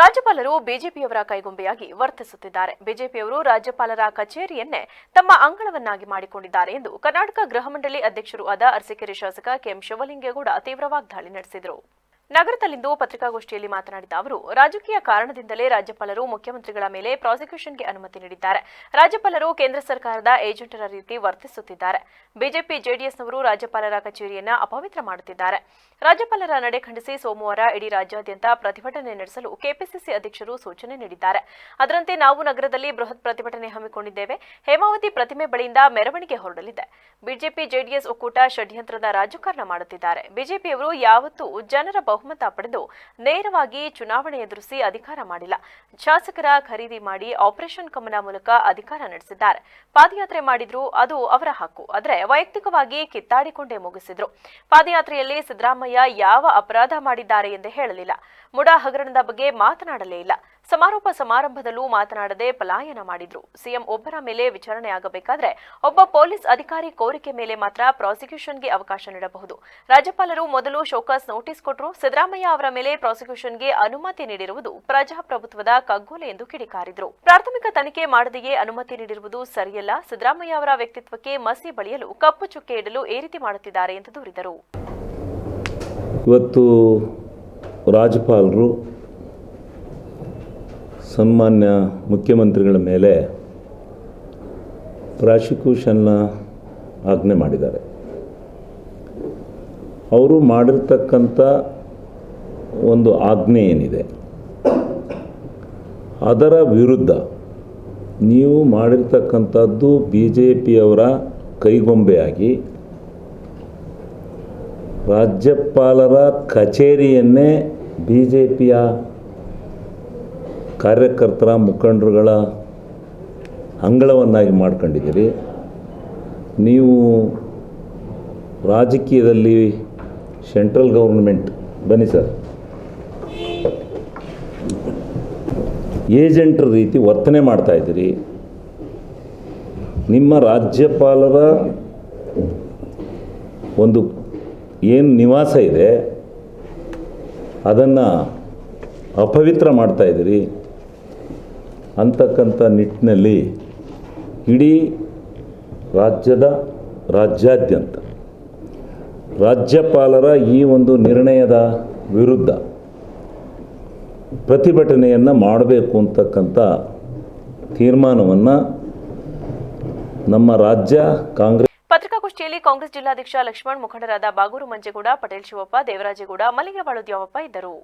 ರಾಜ್ಯಪಾಲರು ಬಿಜೆಪಿಯವರ ಕೈಗೊಂಬೆಯಾಗಿ ವರ್ತಿಸುತ್ತಿದ್ದಾರೆ. ಬಿಜೆಪಿಯವರು ರಾಜ್ಯಪಾಲರ ಕಚೇರಿಯನ್ನೇ ತಮ್ಮ ಅಂಗಳವನ್ನಾಗಿ ಮಾಡಿಕೊಂಡಿದ್ದಾರೆ ಎಂದು ಕರ್ನಾಟಕ ಗೃಹ ಮಂಡಳಿ ಅಧ್ಯಕ್ಷರು ಆದ ಅರಸೀಕೆರೆ ಶಾಸಕ ಕೆಎಂ ಶಿವಲಿಂಗೇಗೌಡ ತೀವ್ರ ವಾಗ್ದಾಳಿ ನಡೆಸಿದರು. ನಗರದಲ್ಲಿಂದು ಪತ್ರಿಕಾಗೋಷ್ಠಿಯಲ್ಲಿ ಮಾತನಾಡಿದ ಅವರು, ರಾಜಕೀಯ ಕಾರಣದಿಂದಲೇ ರಾಜ್ಯಪಾಲರು ಮುಖ್ಯಮಂತ್ರಿಗಳ ಮೇಲೆ ಪ್ರಾಸಿಕ್ಯೂಷನ್ಗೆ ಅನುಮತಿ ನೀಡಿದ್ದಾರೆ. ರಾಜ್ಯಪಾಲರು ಕೇಂದ್ರ ಸರ್ಕಾರದ ಏಜೆಂಟರ ರೀತಿ ವರ್ತಿಸುತ್ತಿದ್ದಾರೆ. ಬಿಜೆಪಿ, ಜೆಡಿಎಸ್ನವರು ರಾಜ್ಯಪಾಲರ ಕಚೇರಿಯನ್ನ ಅಪವಿತ್ರ ಮಾಡುತ್ತಿದ್ದಾರೆ. ರಾಜ್ಯಪಾಲರ ನಡೆ ಖಂಡಿಸಿ ಸೋಮವಾರ ಇಡೀ ರಾಜ್ಯಾದ್ಯಂತ ಪ್ರತಿಭಟನೆ ನಡೆಸಲು ಕೆಪಿಸಿಸಿ ಅಧ್ಯಕ್ಷರು ಸೂಚನೆ ನೀಡಿದ್ದಾರೆ. ಅದರಂತೆ ನಾವು ನಗರದಲ್ಲಿ ಬೃಹತ್ ಪ್ರತಿಭಟನೆ ಹಮ್ಮಿಕೊಂಡಿದ್ದೇವೆ. ಹೇಮಾವತಿ ಪ್ರತಿಮೆ ಬಳಿಯಿಂದ ಮೆರವಣಿಗೆ ಹೊರಡಲಿದೆ. ಬಿಜೆಪಿ, ಜೆಡಿಎಸ್ ಒಕ್ಕೂಟ ಷಡ್ಯಂತ್ರದ ರಾಜಕಾರಣ ಮಾಡುತ್ತಿದ್ದಾರೆ. ಬಿಜೆಪಿಯವರು ಯಾವತ್ತೂ ಜನರ ಬಹುಮತ ಪಡೆದು ನೇರವಾಗಿ ಚುನಾವಣೆ ಎದುರಿಸಿ ಅಧಿಕಾರ ಮಾಡಿಲ್ಲ. ಶಾಸಕರ ಖರೀದಿ ಮಾಡಿ ಆಪರೇಷನ್ ಕಮಲ ಮೂಲಕ ಅಧಿಕಾರ ನಡೆಸಿದ್ದಾರೆ. ಪಾದಯಾತ್ರೆ ಮಾಡಿದ್ರು ಅದು ಅವರ ಹಕ್ಕು. ಆದರೆ ವೈಯಕ್ತಿಕವಾಗಿ ಕಿತ್ತಾಡಿಕೊಂಡೇ ಮುಗಿಸಿದ್ರು. ಪಾದಯಾತ್ರೆಯಲ್ಲಿ ಸಿದ್ದರಾಮಯ್ಯ ಯಾವ ಅಪರಾಧ ಮಾಡಿದ್ದಾರೆ ಎಂದು ಹೇಳಲಿಲ್ಲ. ಮುಡಾ ಹಗರಣದ ಬಗ್ಗೆ ಮಾತನಾಡಲೇ ಇಲ್ಲ. ಸಮಾರೋಪ ಸಮಾರಂಭದಲ್ಲೂ ಮಾತನಾಡದೆ ಪಲಾಯನ ಮಾಡಿದ್ರು. ಸಿಎಂ ಒಬ್ಬರ ಮೇಲೆ ವಿಚಾರಣೆ ಆಗಬೇಕಾದ್ರೆ ಒಬ್ಬ ಪೊಲೀಸ್ ಅಧಿಕಾರಿ ಕೋರಿಕೆ ಮೇಲೆ ಮಾತ್ರ ಪ್ರಾಸಿಕ್ಯೂಷನ್ಗೆ ಅವಕಾಶ ನೀಡಬಹುದು. ರಾಜ್ಯಪಾಲರು ಮೊದಲು ಶೋಕಾಸ್ ನೋಟಿಸ್ ಕೊಟ್ಟರು ಸಿದ್ದರಾಮಯ್ಯ ಅವರ ಮೇಲೆ ಪ್ರಾಸಿಕ್ಯೂಷನ್ಗೆ ಅನುಮತಿ ನೀಡಿರುವುದು ಪ್ರಜಾಪ್ರಭುತ್ವದ ಕಗ್ಗೊಲೆ ಎಂದು ಕಿಡಿಕಾರಿದ್ರು. ಪ್ರಾಥಮಿಕ ತನಿಖೆ ಮಾಡದೆಯೇ ಅನುಮತಿ ನೀಡಿರುವುದು ಸರಿಯಲ್ಲ. ಸಿದ್ದರಾಮಯ್ಯ ಅವರ ವ್ಯಕ್ತಿತ್ವಕ್ಕೆ ಮಸಿ ಬಳಿಯಲು ಕಪ್ಪು ಚುಕ್ಕೆ ಇಡಲು ಈ ರೀತಿ ಮಾಡುತ್ತಿದ್ದಾರೆ ಎಂದು ದೂರಿದರು. ಇವತ್ತು ರಾಜ್ಯಪಾಲರು ಸನ್ಮಾನ್ಯ ಮುಖ್ಯಮಂತ್ರಿಗಳ ಮೇಲೆ ಪ್ರಾಸಿಕ್ಯೂಷನ್ನ ಆಜ್ಞೆ ಮಾಡಿದ್ದಾರೆ. ಅವರು ಮಾಡಿರ್ತಕ್ಕಂಥ ಒಂದು ಆಜ್ಞೆ ಏನಿದೆ? ಅದರ ವಿರುದ್ಧ ನೀವು ಮಾಡಿರ್ತಕ್ಕಂಥದ್ದು ಬಿ ಜೆ ಪಿಯವರ ಕೈಗೊಂಬೆಯಾಗಿ ರಾಜ್ಯಪಾಲರ ಕಚೇರಿಯನ್ನೇ ಬಿ ಜೆ ಪಿಯ ಕಾರ್ಯಕರ್ತರ ಮುಖಂಡರುಗಳ ಅಂಗಳವನ್ನಾಗಿ ಮಾಡ್ಕೊಂಡಿದ್ದೀರಿ. ನೀವು ರಾಜಕೀಯದಲ್ಲಿ ಸೆಂಟ್ರಲ್ ಗೌರ್ಮೆಂಟ್ ಬನ್ನಿ ಸರ್. ಏಜೆಂಟ್ರ ರೀತಿ ವರ್ತನೆ ಮಾಡ್ತಾ ಇದ್ದೀರಿ. ನಿಮ್ಮ ರಾಜ್ಯಪಾಲರ ಒಂದು ಏನು ನಿವಾಸ ಇದೆ, ಅದನ್ನು ಅಪವಿತ್ರ ಮಾಡ್ತಾ ಇದ್ದೀರಿ. ಅಂತಕ್ಕಂಥ ನಿಟ್ಟಿನಲ್ಲಿ ಇಡೀ ರಾಜ್ಯದ ರಾಜ್ಯಾದ್ಯಂತ ರಾಜ್ಯಪಾಲರ ಈ ಒಂದು ನಿರ್ಣಯದ ವಿರುದ್ಧ ಪ್ರತಿಭಟನೆಯನ್ನು ಮಾಡಬೇಕು ಅಂತಕ್ಕಂಥ ತೀರ್ಮಾನವನ್ನು ನಮ್ಮ ರಾಜ್ಯ ಕಾಂಗ್ರೆಸ್ ಪತ್ರಿಕಾಗೋಷ್ಠಿಯಲ್ಲಿ ಕಾಂಗ್ರೆಸ್ ಜಿಲ್ಲಾಧ್ಯಕ್ಷ ಲಕ್ಷ್ಮಣ್ ಮುಖಂಡರಾದ ಬಾಗೂರು ಮಂಜೇಗೌಡ, ಪಟೇಲ್ ಶಿವಪ್ಪ, ದೇವರಾಜೇಗೌಡ ಮಲ್ಲಿಗೆ ದ್ಯಾವಪ್ಪ ಇದ್ದರು.